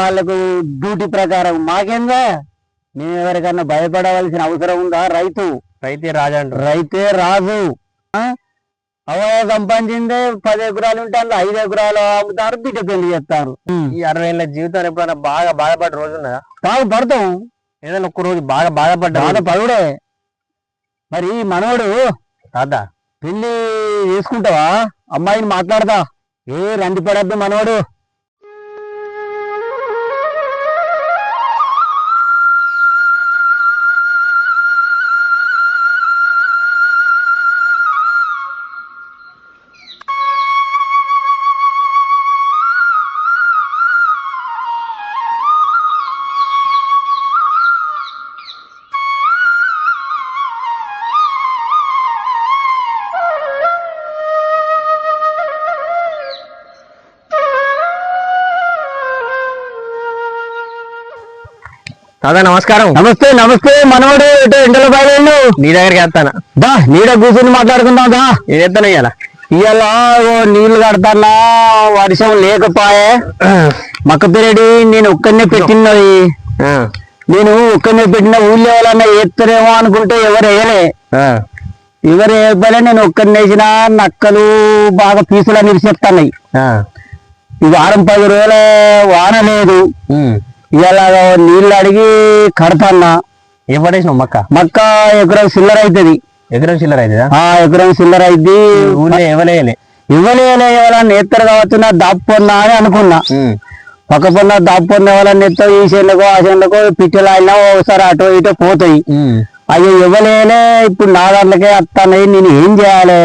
వాళ్ళకు డ్యూటీ ప్రకారం. మాకేందా? మేము ఎవరికన్నా భయపడవలసిన అవసరం ఉందా? రైతు. రైతే రాజా అంటారు రైతే రాజు. ఆ? అవయ సంపాదించిందే పది ఎకరాలు ఉంటే అందులో ఐదు ఎకరాలు అమ్ముతారు బిడ్డ పెళ్ళి చేస్తారు. ఈ అరవై ఏళ్ళ జీవితం ఎప్పుడైనా బాగా బాధపడ్డ రోజు ఉన్నదా? బాగా పడతాం. ఏదైనా ఒక్క రోజు బాగా బాధపడ్డ బాధ పడుడే. మరి మనవడు తాత. పెళ్ళి చేసుకుంటావా? అమ్మాయిని మాట్లాడదా ఏ రంది పడద్దు మనవడు. తాత నమస్కారం. నమస్తే నమస్తే మనవడు ఇటు ఎండల బయలు నీ దగ్గరికి వేస్తానా? దా నీడ కూర్చుని మాట్లాడుకుందాం దా ఏం చేస్తాను ఇవాళ ఇవాళ నీళ్ళు కడతానా వర్షం లేకపాయే. మక్క పిరడి నేను ఒక్కనే పెట్టినది. నేను ఒక్కనే పెట్టిన ఊళ్ళో వాళ్ళన్నా ఎత్తరేమో అనుకుంటే ఎవరు వేయలే. ఎవరు వేయకపోలే నేను ఒక్కరిని వేసిన నక్కలు బాగా పీసులు నిలిచేస్తున్నాయి ఈ వారం పది రోజుల వాన లేదు. ఇవాళ నీళ్ళు అడిగి కడతాన్నా. ఏం పడేసినావు మక్క? మక్క ఎకరం సిల్లర్ అవుతుంది ఎకరం చిల్లర అవుతుందా ఆ ఎకరం సిల్లర్ అయింది ఊళ్ళో ఇవ్వలేయలే. ఇవ్వలేలే ఎవరన్నా ఎత్తరు కావచ్చు నా దాపుకున్నా అని అనుకున్నా. పక్క పొన్న దాపుకున్న ఎవరన్నా ఎత్తో ఈ చేనుకో ఆ చేనుకో పిట్టలు అయినా ఒకసారి అటో ఇటో పోతాయి. అవి ఇవ్వలేలే ఇప్పుడు నా దాంట్లోకే వస్తున్నాయి నేను ఏం చేయాలి?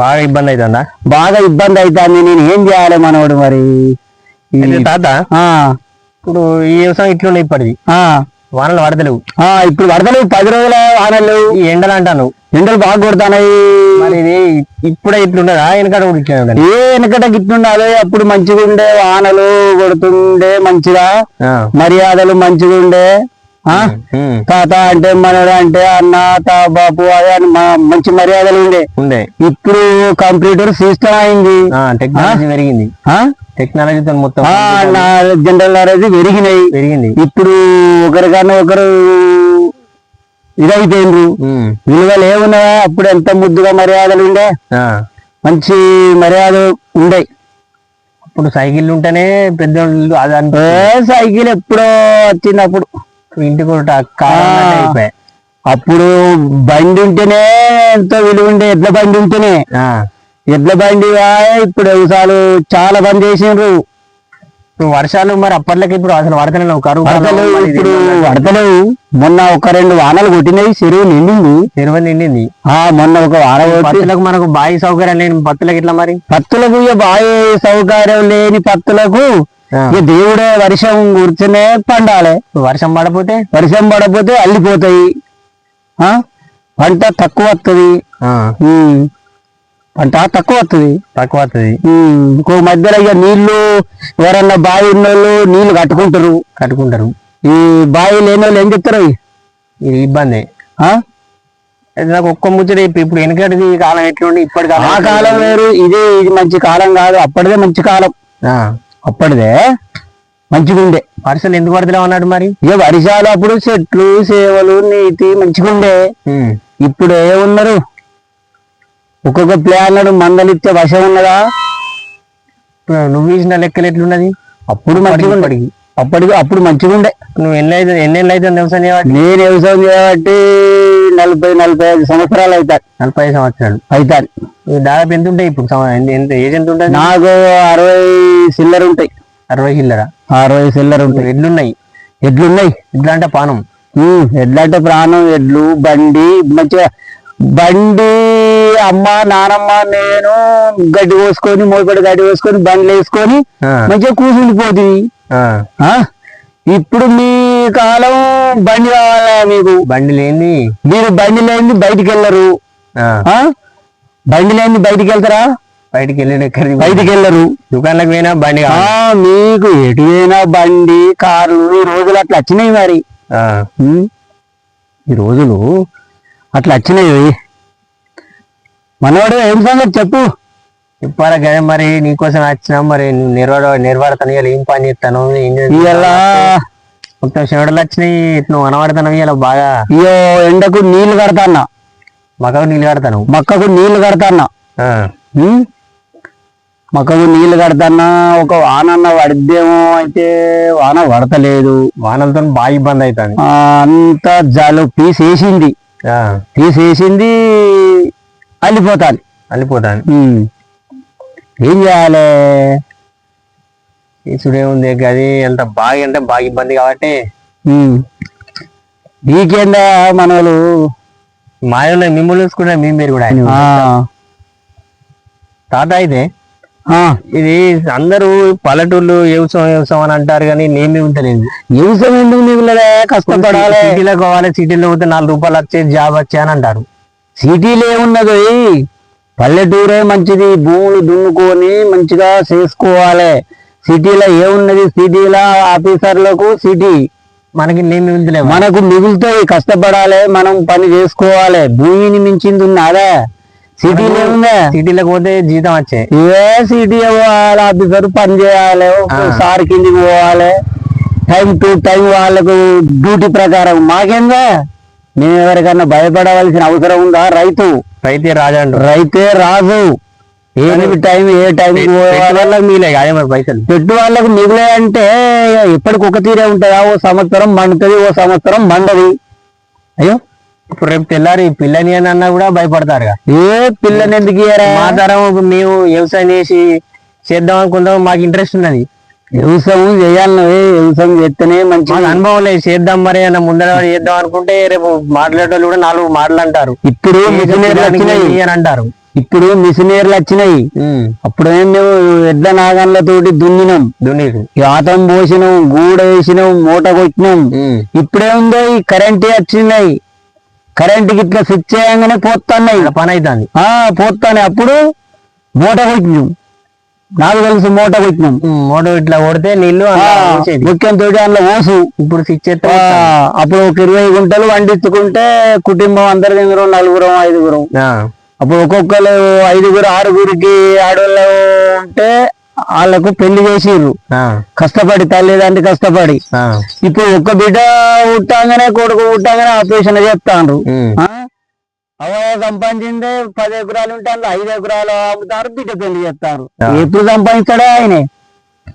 బాగా ఇబ్బంది అవుతుందా బాగా ఇబ్బంది అవుతుంది నేను ఏం చేయాలి మనోడు మరి? తాత ఇప్పుడు ఈ వ్యవసాయం ఇట్లుండే ఇప్పటిది. ఆ, వానలు పడతలేవు. ఆ, ఇప్పుడు వరదలు పది రోజుల వానలు. ఈ ఎండలు అంటాను. ఎండలు బాగా కొడుతున్నాయి మరి ఇది ఇప్పుడే ఇట్లుండదా? కూడా ఉండదు ఏ వెనకట గిట్లుండాలి. అప్పుడు మంచిగా ఉండే వానలు కొడుతుండే మంచిగా. మర్యాదలు మంచిగా ఉండే తాత అంటే మనడు అంటే అన్న తా బాపు అదే మంచి మర్యాదలు ఉండే. ఉండే. ఇప్పుడు కంప్యూటర్ సిస్టమ్ అయింది. టెక్నాలజీ పెరిగింది. ఆ? టెక్నాలజీతో మొత్తం జనరల్ నాలెడ్జ్ పెరిగినాయి. పెరిగింది. ఇప్పుడు ఒకరికన్నా ఒకరు ఇదైపోయిండ్రు. విలువలు ఏమున్నాయా అప్పుడు ఎంత ముద్దుగా మర్యాదలు ఉండే. మంచి మర్యాద ఉండే. ఇప్పుడు సైకిల్ ఉంటేనే పెద్ద సైకిల్ ఎప్పుడో వచ్చినప్పుడు ఇంటికి అన్నట్టు అయిపోయాయి. అప్పుడు బండి ఉంటేనే ఎంతో విలువ ఉండే ఎడ్ల బండి ఉంటేనే. ఎడ్ల బండి ఇప్పుడు వ్యవసాయాలు చాలా బంద్ ఇప్పుడు వర్షాలు మరి అప్పట్లోకి ఇప్పుడు అసలు వడతలేవు కరువు వడతలు ఇప్పుడు వడతలేవు. మొన్న ఒక రెండు వానలు కొట్టినాయి చెరువు నిండింది. ఇరవై నిండింది. ఆ మొన్న ఒక వాన పత్తులకు మనకు బాయి సౌకర్యం లేని పత్తులకు ఇట్లా మరి? పత్తులకు బాగా సౌకర్యం లేని పత్తులకు. ఇక దేవుడే వర్షం కూర్చునే పండాలి. వర్షం పడపోతే? వర్షం పడకపోతే అల్లిపోతాయి. ఆ? పంట తక్కువ వస్తుంది పంట తక్కువ వస్తుంది తక్కువ వస్తుంది ఇంకో మధ్యలో ఇక నీళ్ళు ఎవరన్నా బావి ఉన్న వాళ్ళు నీళ్ళు కట్టుకుంటారు. కట్టుకుంటారు. ఈ బావి లేని వాళ్ళు ఏం చెప్తారు? ఇది ఇబ్బంది. నాకు ఒక్క ముచ్చట. ఇప్పుడు వెనకటిది కాలం ఎట్లుండి? ఇప్పటి కాలం ఆ కాలం వేరు. ఇదే ఇది మంచి కాలం కాదు. అప్పటిదే మంచి కాలం. అప్పటిదే మంచిగా ఉండే వర్షాలు ఎందుకు పడతలేవు అన్నాడు మరి? ఇక వర్షాలు అప్పుడు చెట్లు సేవలు నీతి మంచిగా ఉండే ఉమ్. ఇప్పుడు ఏమున్నారు ఒక్కొక్క ప్లాన్ మందలిచ్చే వర్షం ఉన్నదా? నువ్వు ఇచ్చిన లెక్కలు ఎట్లున్నది? అప్పుడు మంచిగా ఉండే ఇప్పటికి. అప్పటికి అప్పుడు మంచిగా ఉండే నువ్వు ఎన్ని అయితే ఎన్నేళ్ళు అయితే వ్యవసాయం చేయబట్టి? నేను వ్యవసాయం చేయబట్టి నలభై నలభై ఐదు సంవత్సరాలు అవుతాయి నలభై ఐదు సంవత్సరాలు. అవుతాయి దాదాపు ఎంత ఉంటాయి ఇప్పుడు ఎంత- ఏజ్ ఎంత ఉంటుంది? నాకు అరవై సిల్లర్ ఉంటాయి. అరవై కిల్లరా అరవై సిల్లర్ ఉంటాయి. ఎడ్లున్నాయి. ఎడ్లున్నాయి? ఎడ్లు అంటే పానం. ఉమ్, ఎడ్లు అంటే ప్రాణం. ఎడ్లు బండి మంచిగా బండి అమ్మ నానమ్మ నేను గడ్డి పోసుకొని మోపడి గడ్డి పోసుకొని బండ్లు వేసుకొని. మంచిగా కూర్చుండిపోతుంది? ఇప్పుడు మీ కాలం బండి కావాలా మీకు? బండి లేని మీరు బండి లేని బయటికి వెళ్ళరు? బండి లేని బయటికి వెళ్తారా బయటికి వెళ్ళి ఎక్కడికి బయటికి వెళ్ళరు దుకాణాలకు పోయినా బండి మీకు ఎటువైనా బండి కార్లు ఈ రోజులు అట్లా వచ్చినాయి మరి. ఈ రోజులు అట్లా వచ్చినాయి మనవాడు ఏం సంగతి చెప్పు? ఇప్పాల గదే మరి నీకోసం వచ్చినా మరి నువ్వు నిర్వాడ నిర్వాడతాను ఏం పని చేస్తాను మొత్తం చెమటలు వచ్చినాయి. నువ్వు అనవాడతాను ఇలా బాగా. ఇయో ఎండకు నీళ్ళు కడతాన్నా. మగవు నీళ్ళు కడతాను. మక్కకు నీళ్ళు కడతాన్నా? మక్కకు నీళ్ళు కడతాన్నా. ఒక వానన్న పడిద్దేమో అయితే వాన పడతలేదు. వానలతో బాగా ఇబ్బంది అవుతుంది అంత జలు పీసేసింది పీసేసింది అల్లిపోతాను ఉం. ఏం చేయాలి? ఇసుడేముంది అది ఎంత బాగా అంటే బాగా ఇబ్బంది కాబట్టి. నీకేందా మనలు మాయలో మిమ్మల్ని చూసుకుంటే మీ మీరు కూడా తాత అయితే. ఇది అందరూ పల్లెటూళ్ళు వ్యవసాయం వ్యవసాయం అని అంటారు కానీ నేమి ఉంటలేదు వ్యవసాయం ఎందుకు మిగులలే కష్టపడాలి. సిటీలో పోవాలి సిటీలో పోతే నాలుగు రూపాయలు వచ్చే జాబ్ వచ్చే అని అంటారు. సిటీలో ఏమున్నది పల్లెటూరే మంచిది భూములు దున్నుకొని మంచిగా చేసుకోవాలి. సిటీలో ఏమున్నది సిటీలో ఆఫీసర్లకు సిటీ. మనకి ఉంటలేవు మనకు మిగులుతాయి కష్టపడాలి మనం పని చేసుకోవాలి. భూమిని మించింది ఉన్నదా సిటీలో ఏముందా? సిటీలోకి పోతే జీతం వచ్చే. ఏ సిటీ పోవాలి? ఆఫీసర్ పని చేయాలి సార్ కిందికి పోవాలి. టైం టు టైం వాళ్ళకు డ్యూటీ ప్రకారం. మాకేందా? మేము ఎవరికన్నా భయపడవలసిన అవసరం ఉందా? రైతు. రైతే రాజా రైతే రాజు. టైం ఏ టైం వల్ల మీలే మరి పైసలు. పెట్టు వాళ్ళకు మిగిలే అంటే ఎప్పటికి ఒక తీరే ఉంటుందా ఓ సంవత్సరం మండుతుంది ఓ సంవత్సరం మండది. అయ్యో. ఇప్పుడు రేపు తెల్లారి పిల్లని అని అన్నా కూడా భయపడతారు ఏ పిల్లని ఎందుకు ఇయ్యరా? మా తరం మేము వ్యవసాయం చేసి చేద్దాం అనుకుందాం మాకు ఇంట్రెస్ట్ ఉన్నది. వ్యవసాయం చేయాలి వ్యవసాయం చేస్తేనే మంచి అనుభవం లేదు చేద్దాం మరి అన్న ముందర చేద్దాం అనుకుంటే రేపు మాట్లాడేటోళ్ళు కూడా నాలుగు మాటలు అంటారు. ఇప్పుడు అంటారు. ఇప్పుడు మిషనరీలు వచ్చినాయి. అప్పుడు ఏం మేము ఎడ్ల నాగన్లతోటి దున్నినాం. దున్నీకు యాతం పోసినాం గూడ వేసినాం మూట కొట్టినాం. ఇప్పుడేముందో ఈ కరెంట్ వచ్చినాయి. కరెంట్ ఇట్లా స్విచ్ చేయగానే పోతున్నాయి. పని అవుతుంది ఆ పోతానే అప్పుడు మూట కొట్టినాం. నాకు తెలుసు మూట కొట్టినాం. మోటో ఇట్లా కొడితే నీళ్ళు అందులో తోటి అందులో ఓసు ఇప్పుడు స్విచ్ అప్పుడు ఒక ఇరవై గుంటలు వండించుకుంటే కుటుంబం అందరి నలుగురం ఐదుగురం. అప్పుడు ఒక్కొక్కరు ఐదుగురు ఆరుగురికి ఆడవాళ్ళు ఉంటే వాళ్ళకు పెళ్ళి చేసిర్రు. కష్టపడి తల్లిదండ్రి కష్టపడి. ఇప్పుడు ఒక్క బిడ్డ పుట్టంగానే కొడుకు పుట్టంగానే ఆపరేషన్ చేస్తాండ్రు. ఆ? అవయ సంపాదించిందే పది ఎకరాలు ఉంటే అందులో ఐదు ఎకరాలు అమ్ముతారు బిడ్డ పెళ్ళి చేస్తారు. ఎప్పుడు సంపాదిస్తాడే ఆయనే.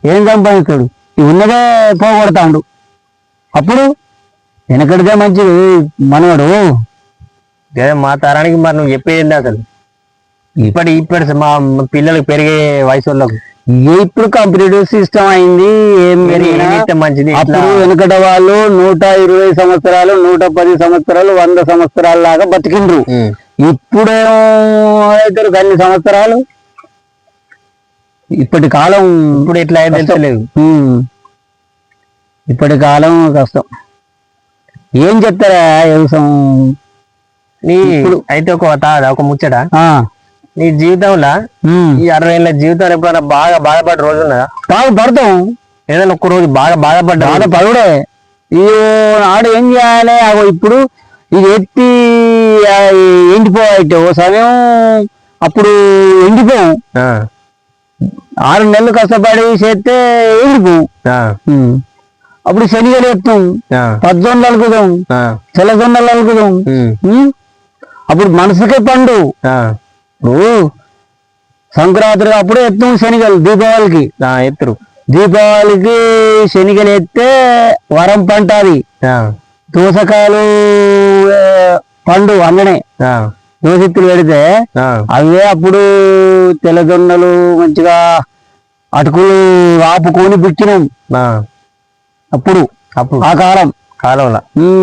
ఏం సంపాదిస్తాడు? ఉన్నదే పోగొడతాడు. అప్పుడు వెనకడిదే మంచిది. మనవడు మా తరానికి మరి నువ్వు చెప్పేది అసలు? ఇప్పటి ఇప్పటి మా పిల్లలకు పెరిగే వయసు వాళ్ళకు ఇప్పుడు కంప్యూటర్ సిస్టమ్ అయింది ఏం మంచిది అప్పుడు వెనకట వాళ్ళు నూట ఇరవై సంవత్సరాలు నూట పది సంవత్సరాలు వంద సంవత్సరాల లాగా బతికిండ్రు. ఇప్పుడేమో అన్ని సంవత్సరాలు ఇప్పటి కాలం ఇప్పుడు ఎట్లా ఉమ్. ఇప్పటి కాలం కష్టం. ఏం చెప్తారా వ్యవసాయం నీ అయితే ఒక తా- ఒక ముచ్చట. నీ జీవితంలో. ఈ అరవై ఏళ్ళ జీవితం ఎప్పుడైనా బాగా బాధపడ్డ రోజు ఉన్నదా? బాగా పడతాం. ఏదైనా ఒక్క రోజు బాగా బాధపడ్డా బాధ పడుడే. ఈ నాడు ఏం చేయాలి? అగో ఇప్పుడు ఇది ఎత్తి ఎండిపోయితే ఓ సమయం అప్పుడు ఎండిపోం. ఆరు నెలలు కష్టపడి చేస్తే ఎండిపోం ఉమ్. అప్పుడు శనిగలు ఎత్తాం. పద్దొందలు అలుకుదాం తెల్లజొన్నలు అలుకుదాం. అప్పుడు మనసుకే పండు. ఇప్పుడు సంక్రాంతి అప్పుడే ఎత్తాం శనిగలు దీపావళికి. ఎత్తురు. దీపావళికి శనిగలు ఎత్తే వరం పంట అది. దోసకాయలు పండు అన్ననే. దోసెత్తులు పెడితే అవే అప్పుడు తెల్లజొన్నలు మంచిగా అటుకులు ఆపుకొని అప్పుడు అప్పుడు. ఆ కాలం. కాలంలో.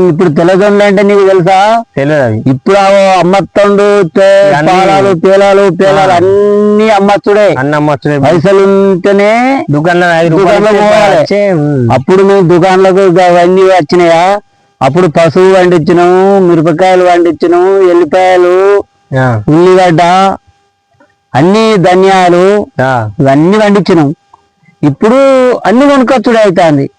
ఇప్పుడు తెల్లజొన్నలు అంటే నీకు తెలుసా? తెలియదు అవి ఇప్పుడు అమ్మత్తండు తే- అన్నీ- పాలాలు పేలాలు పేలాలు అన్ని అమ్మచ్చుడే. అన్న అమ్మచ్చుడే. పైసలు ఉంటేనే దుకాణంలో అప్పుడు మేము దుకాణాలకు అవన్నీ వచ్చినాయా? అప్పుడు పశువు పండించినాము మిరపకాయలు పండించినాము ఎల్లిపాయలు ఉల్లిగడ్డ అన్ని ధనియాలు ఇవన్నీ పండించినాం. ఇప్పుడు అన్ని కొనుకొచ్చుడు అవుతుంది.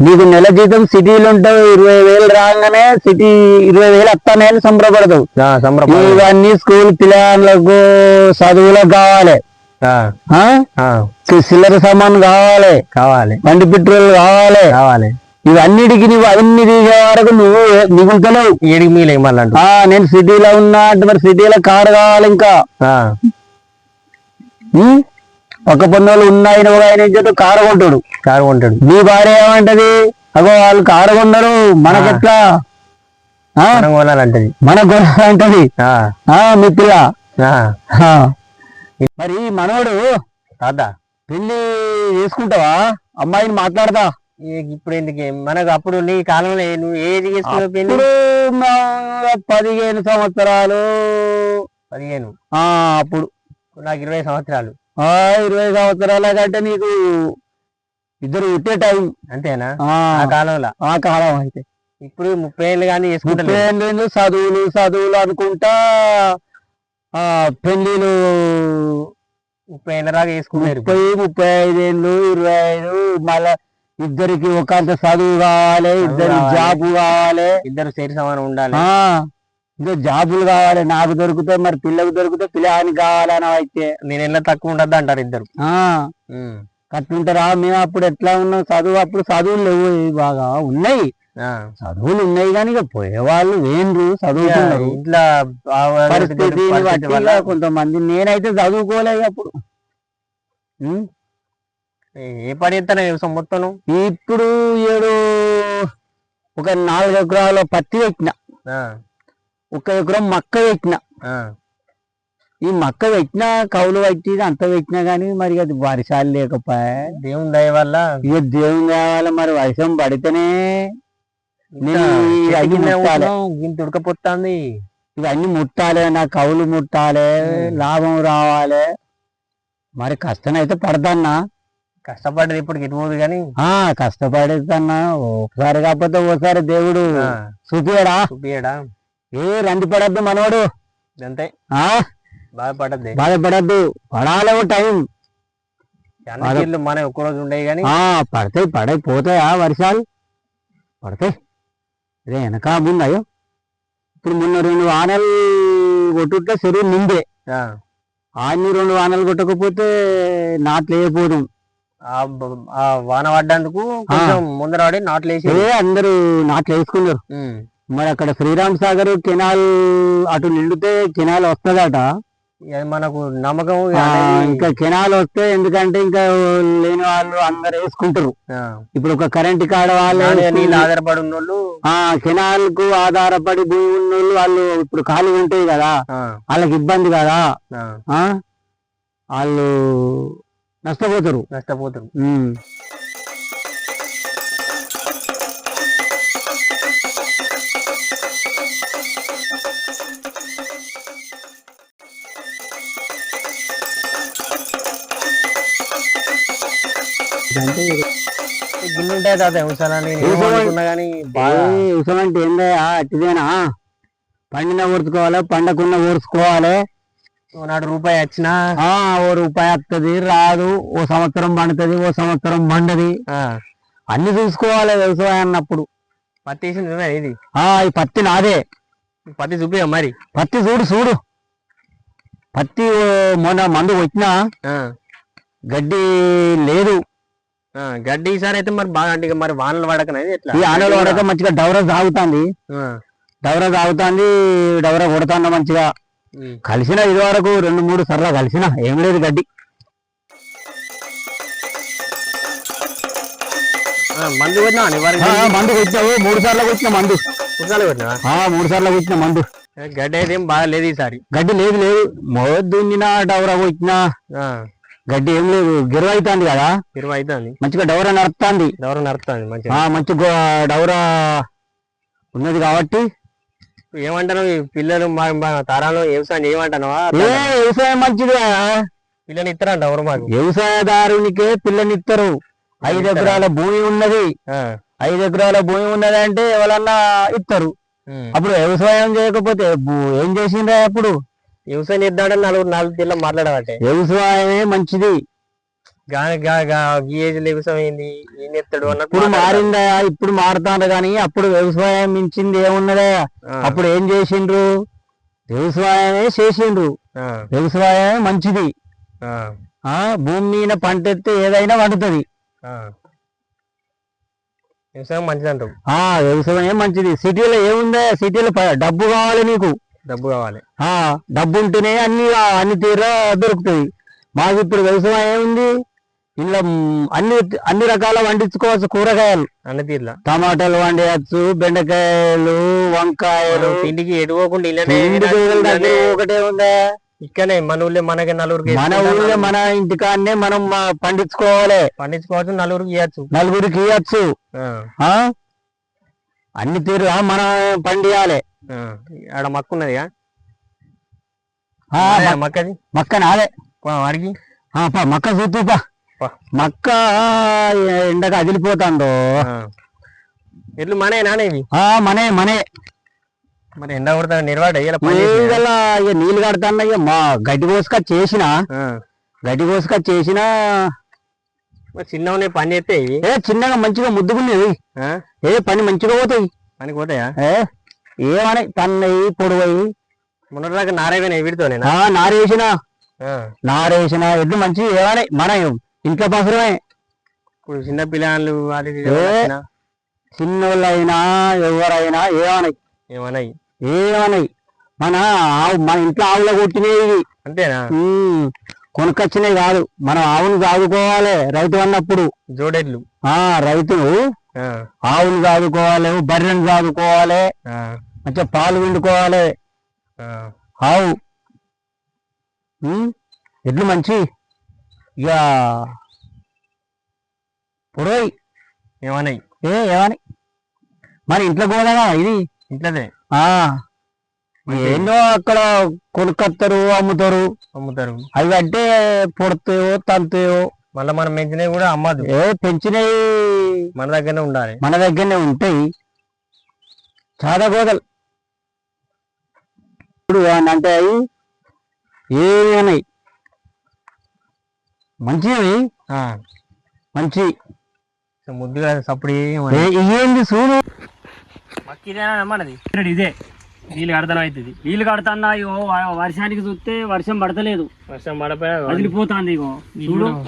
నీకు నెల జీతం సిటీలో ఉంటావు ఇరవై వేలు రాగానే సిటీ ఇరవై వేలు వస్తానే సంబరపడతావు. ఇవన్నీ స్కూల్ పిల్లలకు చదువులకు కావాలి. చిల్లర సామాన్ కావాలి. కావాలి. బండి పెట్రోల్ కావాలి. కావాలి. ఇవన్నిటికి నువ్వు అవన్నీ తీసే వరకు నువ్వు మిగులుతలేవు. ఏడికి మళ్ళీ నేను సిటీలో ఉన్నా అంటే మరి సిటీలో కారు కావాలి ఇంకా. ఆ, ఉం? ఒక పొన్నోళ్ళు ఉన్నాయి నువ్వు ఆయన ఏం చేస్తాడు కారు కొంటాడు. కారు కొంటాడు. నీ భార్య ఏమంటది? అగో వాళ్ళు కారు కొన్నారు మనకెట్లా? మనం కొనాలంటది. మన ఆ. మీ పిల్ల. మరి మనోడు తాత. పెళ్ళి చేసుకుంటావా? అమ్మాయిని మాట్లాడదా ఈ- ఇప్పుడు ఎందుకు? మనకు అప్పుడు నీ కాలంలో నువ్వు ఏది చేసుకున్నావు పెళ్ళి మా పదిహేను సంవత్సరాలు. పదిహేను. ఆ అప్పుడు. నాకు ఇరవై సంవత్సరాలు. ఇరవై సంవత్సరాల కంటే నీకు ఇద్దరు పుట్టే టైం అంతేనా? ఆ. ఆ కాలంలో? ఆ కాలం అయితే. ఇప్పుడు ముప్పై ఏళ్ళు కానీ ముప్పై ఏళ్ళు చదువులు చదువులు అనుకుంటా ఆ పెళ్ళిలు ముప్పై ఏళ్ళ దాకా చేసుకున్నారు ముప్పై ముప్పై ఐదేళ్ళు ఇరవై ఐదు మళ్ళా ఇద్దరికి ఒకంత చదువు కావాలి ఇద్దరు. జాబు కావాలి. ఇద్దరు సేరి సమానం ఉండాలి. ఆ. ఇంకా జాబులు కావాలి నాకు దొరికితే మరి పిల్లకు దొరికితే పిల్లానికి కావాలని అయితే? నేను ఎలా తక్కువ ఉండద్దు అంటారు ఇద్దరు. కట్టుంటారా? మేము అప్పుడు ఎట్లా ఉన్నాం? చదువు అప్పుడు చదువులు లేవు బాగా ఉన్నాయి. చదువులు ఉన్నాయి కానీ ఇక పోయేవాళ్ళు వేండ్రు చదువుతున్నారు. ఇంట్లో పరిస్థితి కొంతమంది నేనైతే చదువుకోలేదు అప్పుడు? ఏ పని ఎత్తాను మొత్తం? ఇప్పుడు ఏడు ఒక నాలుగు ఎకరాల పత్తి పెట్టిన. ఒక ఎకరం మక్క పెట్టిన. ఈ మక్క పెట్టినా కౌలు పట్టి అంత పెట్టినా కానీ మరి అది వర్షాలు లేకపోయా. దేవుని దయ వల్ల? ఇక దేవుని కావాలి మరి వర్షం పడితేనే అన్ని ఉడకపోతుంది. ఇవన్నీ ముట్టాలి నా కౌలు ముట్టాలి. లాభం రావాలి. మరి కష్టం అయితే పడతాన్నా కష్టపడ్డది ఇప్పుడు ఇటుపోదు కానీ ఆ కష్టపడేదన్నా. ఒకసారి కాకపోతే ఓసారి దేవుడు చూపియడా చూపియడా ఏ రంది పడద్దు మనోడు. అంతే. ఆ? బాధపడద్ది. బాధపడద్దు. పడాలి ఓ టైం మన ఒక్క రోజు ఉండేవి కానీ. ఆ పడతాయి పడై పోతాయా వర్షాలు? పడతాయి. ఇదే వెనక ముందయ్యో ఇప్పుడు మొన్న రెండు వానలు కొట్టుట్టే చెరువు నిండే. ఆ, ఆన్ని రెండు వానలు కొట్టకపోతే నాట్లు ఆ వాన పడ్డందుకు కొంచెం ముందర నాట్లు వేసి అందరూ నాట్లు వేసుకున్నారు. మరి అక్కడ శ్రీరామ్ సాగర్ కెనాల్ అటు నిండితే కెనాల్ వస్తుందట. మనకు నమ్మకం ఇంకా కెనాల్ వస్తే ఎందుకంటే ఇంకా లేని వాళ్ళు అందరు వేసుకుంటారు. ఇప్పుడు ఒక కరెంట్ కాడ వాళ్ళు ఆధారపడి ఉన్న వాళ్ళు ఆ కెనాల్కు ఆధారపడి భూమి ఉన్న వాళ్ళు వాళ్ళు ఇప్పుడు ఖాళీ ఉంటాయి కదా. వాళ్ళకి ఇబ్బంది కదా. వాళ్ళు నష్టపోతారు. నష్టపోతారు. అంటే గిన్నె ఉంటాయి తాత అనుకున్నా కానీ ఏందయ్యా? అట్టిదేనా పండిన ఊర్చుకోవాలి పండకున్న ఊర్చుకోవాలి నాడు రూపాయి వచ్చినా? ఆ ఓ రూపాయి వస్తుంది రాదు. ఓ సంవత్సరం పండుతుంది ఓ సంవత్సరం పండది. ఆ, అన్ని చూసుకోవాలి వ్యవసాయం అన్నప్పుడు. పత్తి ఇది? ఆ ఈ పత్తి నాదే. పత్తి చూపియా మరి. పత్తి చూడు చూడు. పత్తి మొన్న మందు వచ్చినా గడ్డి లేదు. గడ్డి ఈసారి అయితే మరి బాగా అంటే మరి వానలు పడకనేది ఎట్లా? ఈ ఆనలు పడక మంచిగా డవర సాగుతుంది. డవర సాగుతుంది డవర కొడుతున్నా మంచిగా. కలిసిన ఇది వరకు రెండు మూడు సర్లా కలిసిన ఏం లేదు గడ్డి. మందు కొట్టినా మందు కొట్టినావు మూడు సార్లు కొట్టిన మందు. కొట్టినా మూడు సార్లు కొట్టిన మందు. గడ్డి అయితే ఏం బాగా లేదు ఈసారి. గడ్డి లేదు లేదు. దున్నినా డవర కొట్టినా. గడ్డి ఏం లేదు గిరవ అవుతుంది కదా? ఇరవై అవుతుంది మంచిగా డవర నడుస్తుంది ఎవరు నడుస్తుంది మంచిగా. ఆ మంచి డవర ఉన్నది కాబట్టి. ఏమంటాను పిల్లలు తరాలు వ్యవసాయం ఏమంటానవా? వ్యవసాయం మంచిది. పిల్లలు ఇస్తారంట ఎవరు మాకు? వ్యవసాయదారునికే పిల్లనిస్తారు ఐదు ఎకరాల భూమి ఉన్నది. ఐదు ఎకరాల భూమి ఉన్నది అంటే ఎవరన్నా ఇస్తారు. అప్పుడు వ్యవసాయం చేయకపోతే ఏం చేసిండ్రా అప్పుడు? వ్యవసాయం చేద్దామని నలుగురు నాలుగు తీర్ల వ్యవసాయమే మంచిది. ఏంది? ఏం చేస్తాడు అన్నట్టు ఇప్పుడు. మారిందా? ఇప్పుడు మారుతాండ్రు కానీ అప్పుడు వ్యవసాయం మించింది ఏమున్నదా? అప్పుడు ఏం చేసిండ్రు? వ్యవసాయమే చేసిండ్రు. వ్యవసాయమే మంచిది. ఆ, భూమి మీద పంట ఎత్తే ఏదైనా పండుతుంది. వ్యవసాయం మంచిది అంటావు ఆ వ్యవసాయం మంచిది. సిటీలో ఏముందా? సిటీలో డబ్బు కావాలి నీకు. డబ్బు కావాలి. ఆ డబ్బు ఉంటేనే అన్ని అన్ని తీర దొరుకుతుంది మాకు ఇప్పుడు వ్యవసాయం ఏముంది? మ్, అన్ని అన్ని రకాల పండించుకోవచ్చు కూరగాయలు. అన్ని తీర్లా. టమాటాలు వండేయచ్చు బెండకాయలు వంకాయలు. ఇంటికి ఎడుకోకుండా ఒకటే ఉందా. ఇక్కడనే మన ఊళ్ళో మనకి నలుగురికి మన ఊళ్ళో మన ఇంటికాడనే మనం పండించుకోవాలి. పండించుకోవచ్చు నలుగురికి ఇవ్వచ్చు నలుగురికి ఇవ్వచ్చు అన్ని తీరు మనం పండియాలి. ఆడ మక్క ఉన్నదిగా మక్కది? మక్క నాదే పా, మక్క చూతుపా. మక్క ఎండకు అదిలిపోతాందో. ఎట్లు మనే నానే మనే మనే మరి ఎండ కొడతా నిర్వాడ ఇక నీళ్ళు కడతాన్న ఇక మా గడ్డి కోసుక చేసిన. గడ్డి కోసుక చేసిన మరి చిన్న ఉన్నాయి పని చేస్తే ఇవి. ఏ చిన్నగా మంచిగా ముద్దుకునేవి? ఏ పని మంచిగా పోతాయి. పనికి పోతాయా? ఏమని? తన్నయి పొడవయి. మొన్నటి దాకా నారాయణ వీడితోనేనా ఆ నారేసిన. నారేసిన. ఎడ్లు మంచి ఏమని? మన ఇంట్లో పసరమే. ఇప్పుడు చిన్న పిల్లలు అది చిన్నోళ్ళైనా ఎవరైనా ఏమనయి? ఏమన్నాయి ఏమనయి? మన ఆవు మన ఇంట్లో ఆవులో కొట్టినవి అంతేనా? ఉమ్, కొనుక్కొచ్చినవి కాదు. మనం ఆవును సాదుకోవాలి రైతు అన్నప్పుడు. జోడెడ్లు. ఆ రైతులు ఆ. ఆవును సాదుకోవాలి బర్రెను సాదుకోవాలి. మంచిగా పాలు పిండుకోవాలి. ఆ. ఆవు. ఎడ్లు మంచి. ఇక పొడవై ఏమన్నాయి ఏ ఏమని? మన ఇంట్లో పోదాగా ఇది? ఇంట్లోనే. ఏందో అక్కడ కొనుక్కొస్తారు అమ్ముతారు. అమ్ముతారు. అవి అంటే పొడతాయో తంతాయో. మళ్ళీ మనం పెంచినవి కూడా అమ్మదు ఏ పెంచినవి మన దగ్గరనే ఉండాలి. మన దగ్గరనే ఉంటాయి. చాలా గోదలు ఇప్పుడు అంటే అవి ఏమన్నాయి మంచివి. మంచి. ముద్దుగా సప్పుడు ఏంది చూడు మనది ఇదే. నీళ్ళు కడతాను అవుతుంది. నీళ్ళు కడతాన్నా ఇగో వర్షానికి చూస్తే వర్షం పడతలేదు. వర్షం పడపోయా? వదిలిపోతాంది ఇగో. చూడు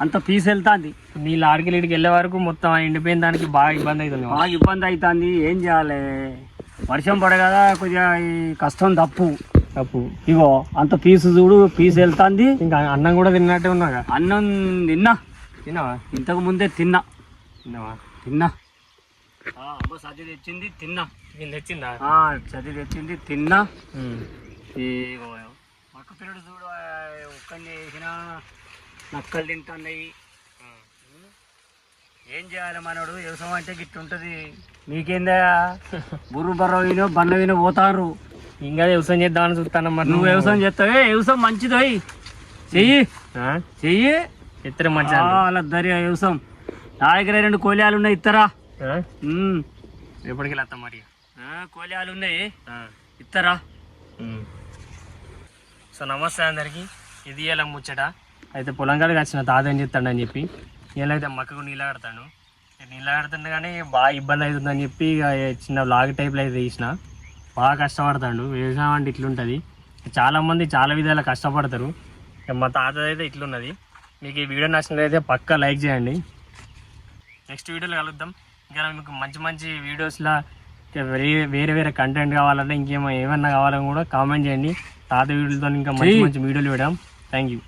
అంత పీస్ వెళ్తాంది. నీళ్ళు ఆడికి వెళ్ళే వరకు మొత్తం ఎండిపోయిన దానికి బాగా ఇబ్బంది అవుతుంది బాగా ఇబ్బంది అవుతుంది. ఏం చేయాలి? వర్షం పడగదా కొద్దిగా ఈ కష్టం తప్పు. తప్పు. ఇగో అంత పీసు చూడు పీస్ వెళ్తాంది. ఇంకా అన్నం కూడా తిన్నట్టే ఉన్నాగా? అన్నం తిన్నా. తిన్నావా? ఇంతకు ముందే తిన్నా. తిన్నావా? తిన్నా. అమ్మ సజ్జ తెచ్చింది తిన్నా. నేను తెచ్చిందా? సజ్జ తెచ్చింది తిన్నా. పక్క పిల్లడు చూడు ఒక్కడిని వేసిన నక్కలు తింటున్నాయి. ఏం చేయాలి మనోడు? వ్యవసాయం అంటే గిట్ట ఉంటది. నీకేందా? బుర్రు బర్ర వినో బండ్ల వినో పోతారు. ఇంకా వ్యవసాయం చేద్దామని చూస్తాను మరి నువ్వు వ్యవసాయం చేస్తావే? వ్యవసాయం మంచిదోయ్ చెయ్యి. చెయ్యి. ఎత్తర మంచిది ఆ, అలా దరి వ్యవసాయం. నా దగ్గర రెండు కోలియాలు ఉన్నాయి ఇత్తరా? ఉమ్. ఎప్పటికి వెళ్తాం మరి? ఆ, కోలియాలు ఉన్నాయి. ఇత్తరా? సో నమస్తే అందరికి. ఇది ఇలా ముచ్చట. అయితే పొలం కాడికి వచ్చిన తాత ఏం చెప్తాడు అని చెప్పి అయితే మక్కకు నీళ్ళ కడతాను నీళ్ళ కడుతుండే కానీ బాగా ఇబ్బంది అవుతుందని చెప్పి ఇక చిన్న లాగ్ టైప్లో అయితే తీసిన. బాగా కష్టపడతాడు. వ్యవసాయం అంటే ఇట్లుంటుంది. చాలా మంది చాలా విధాలు కష్టపడతారు. మా తాత అయితే ఇట్లున్నది. మీకు ఈ వీడియో నచ్చినట్లయితే పక్కా లైక్ చేయండి. నెక్స్ట్ వీడియోలో కలుద్దాం. ఇంకా మీకు మంచి మంచి వీడియోస్లా వేరే వేరే వేరే కంటెంట్ కావాలంటే ఇంకేమో ఏమన్నా కావాలని కూడా కామెంట్ చేయండి. తాత వీడియోలతో ఇంకా మంచి మంచి వీడియోలు ఇవ్వడం థ్యాంక్ యూ